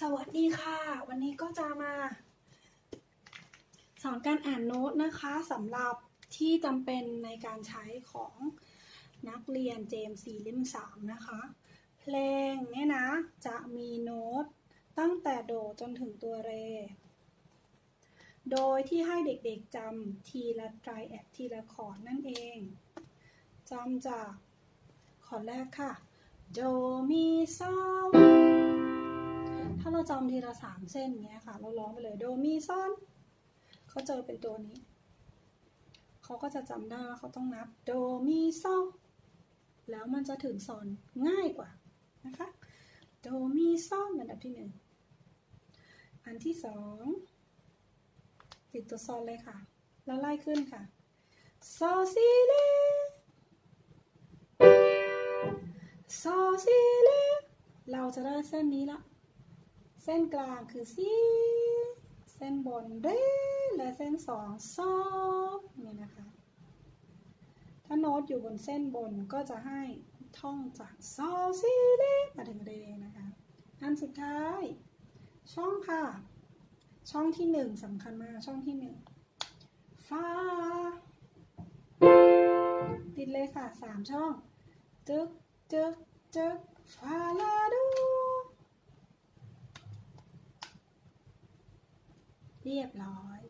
สวัสดีค่ะ วันนี้ก็จะมาสอนการอ่านโน้ตนะคะสำหรับที่จำเป็นในการใช้ของนักเรียนเจมซีลิมสามนะคะ เพลงเนี่ยนะ จะมีโน้ตตั้งแต่โดจนถึงตัวเร โดยที่ให้เด็กๆจำทีละไตรแอดทีละคอร์ดนั่นเองจำจากคอร์ดแรกค่ะ โด มี โซ ถ้าเราจำทีละสามเส้นอย่างเงี้ยค่ะ เราร้องไปเลยโดมีซอนเขาเจอเป็นตัวนี้ เขาก็จะจำได้ว่าเขาต้องนับโดมีซอนแล้วมันจะถึงซอนง่ายกว่านะคะโดมีซอนอันดับที่หนึ่งอันที่สองติดตัวซอนเลยค่ะ แล้วไล่ขึ้นค่ะโซซีเลโซซีเลเราจะได้เส้นนี้ละ เส้นกลางคือซีเส้นบนเรและเส้นสองโซนี่นะคะ ถ้าโน้ตอยู่บนเส้นบนก็จะให้ท่องจากโซซีเรมาถึงเรนะคะ อันสุดท้าย ช่องค่ะ ช่องที่หนึ่งสำคัญมาก ช่องที่หนึ่งฟาติดเลยค่ะสามช่อง จึกจึกจึกฟาลาดู เรียบร้อย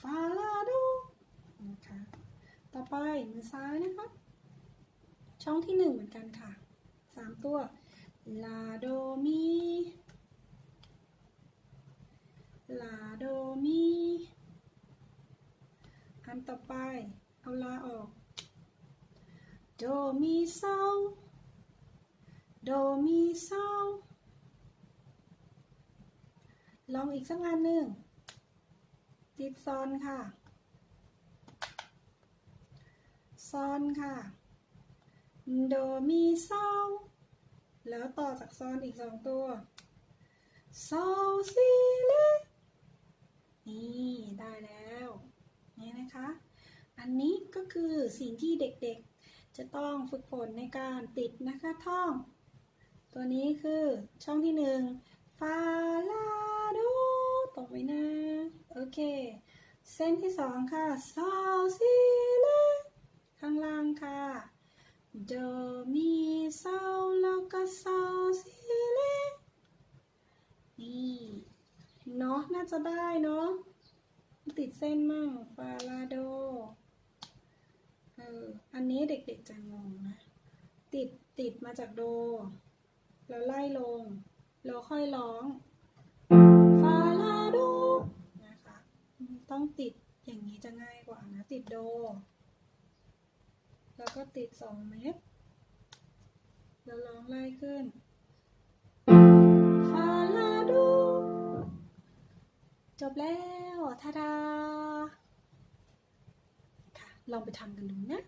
ฟาลาดูนะคะ ต่อไปมือซ้ายนะคะช่องที่หนึ่งเหมือนกันค่ะสามตัวลาโดมีลาโดมีอันต่อไป เอาลาออก โดมีโซโดมีโซลองอีกสักอันหนึ่ง ติดซอนค่ะ ซอนค่ะ โดมีโซแล้วต่อจากซอนอีกสองตัวโซซีเลนี่ได้แล้วนี่นะคะ อันนี้ก็คือสิ่งที่เด็กๆ จะต้องฝึกฝนในการติดนะคะท่อง ตัวนี้คือช่องที่หนึ่งฟาลาโดตรงไปนะ โอเค เส้นที่สองค่ะโซซีเลข้างล่างค่ะโดมีโซแล้วก็โซซีเลนี่เนาะน่าจะได้เนาะติดเส้นมั่งฟาลาโดเอออันนี้เด็กๆจะงงนะ ติดติดมาจากโด แล้วไล่ลง แล้วค่อยร้องฟา ต้องติดอย่างนี้จะง่ายกว่านะ ติดโด แล้วก็ติดสองเม็ดแล้วร้องไล่ขึ้นฟาลาโดจบแล้วทาดาค่ะ ลองไปทำกันดูนะ